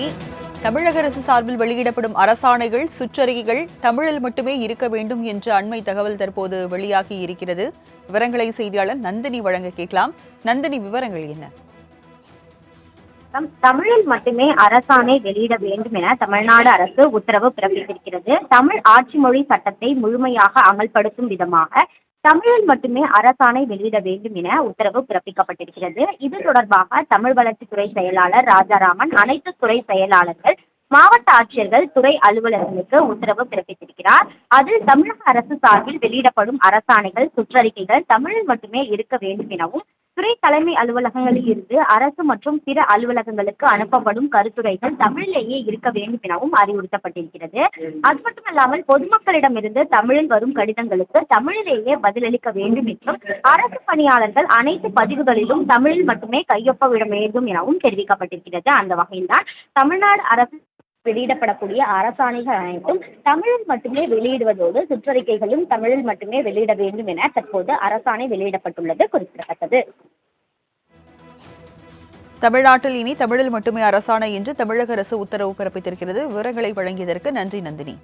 விலகி தமிழக அரசு சார்பில் வெளியிடப்படும் அரசாணைகள் சுற்றறிக்கைகள் தமிழில் மட்டுமே இருக்க வேண்டும் என்ற அண்மை தகவல் தற்போது வெளியாகி இருக்கிறது. விவரங்களை செய்தியாளர் நந்தினி வழங்க கேட்கலாம். நந்தினி விவரங்கள் என்ன? தமிழில் மட்டுமே அரசாணை வெளியிட வேண்டும் என தமிழ்நாடு அரசு உத்தரவு பிறப்பித்திருக்கிறது. தமிழ் ஆட்சி மொழி சட்டத்தை முழுமையாக அமல்படுத்தும் விதமாக தமிழில் மட்டுமே அரசாணை வெளியிட வேண்டும் என உத்தரவு பிறப்பிக்கப்பட்டிருக்கிறது. இது தொடர்பாக தமிழ் வளர்ச்சித்துறை செயலாளர் ராஜாராமன் அனைத்து துறை செயலாளர்கள் மாவட்ட ஆட்சியர்கள் துறை அலுவலர்களுக்கு உத்தரவு பிறப்பித்திருக்கிறார். அதில் தமிழக அரசு சார்பில் வெளியிடப்படும் அரசாணைகள் சுற்றறிக்கைகள் தமிழில் மட்டுமே இருக்க வேண்டும் எனவும் துறை தலைமை அலுவலகங்களில் இருந்து அரசு மற்றும் பிற அலுவலகங்களுக்கு அனுப்பப்படும் கருத்துரைகள் தமிழிலேயே இருக்க வேண்டும் எனவும் அறிவுறுத்தப்பட்டிருக்கிறது. அது மட்டுமல்லாமல் பொதுமக்களிடமிருந்து தமிழில் வரும் கடிதங்களுக்கு தமிழிலேயே பதிலளிக்க வேண்டும் என்றும் அரசு பணியாளர்கள் அனைத்து பதிவுகளிலும் தமிழில் மட்டுமே கையொப்பமிட வேண்டும் எனவும் தெரிவிக்கப்பட்டிருக்கிறது. அந்த வகையில்தான் தமிழ்நாடு அரசு வெளியிடப்படக்கூடிய அரசாணைகள் அனைத்தும் தமிழில் மட்டுமே வெளியிடுவதோடு சுற்றறிக்கைகளும் தமிழில் மட்டுமே வெளியிட வேண்டும் என தற்போது அரசாணை வெளியிடப்பட்டுள்ளது குறிப்பிடத்தக்கது. தமிழ்நாட்டில் இனி தமிழில் மட்டுமே அரசாணை என்று தமிழக அரசு உத்தரவு பிறப்பித்திருக்கிறது. விவரங்களை வழங்கியதற்கு நன்றி நந்தினி.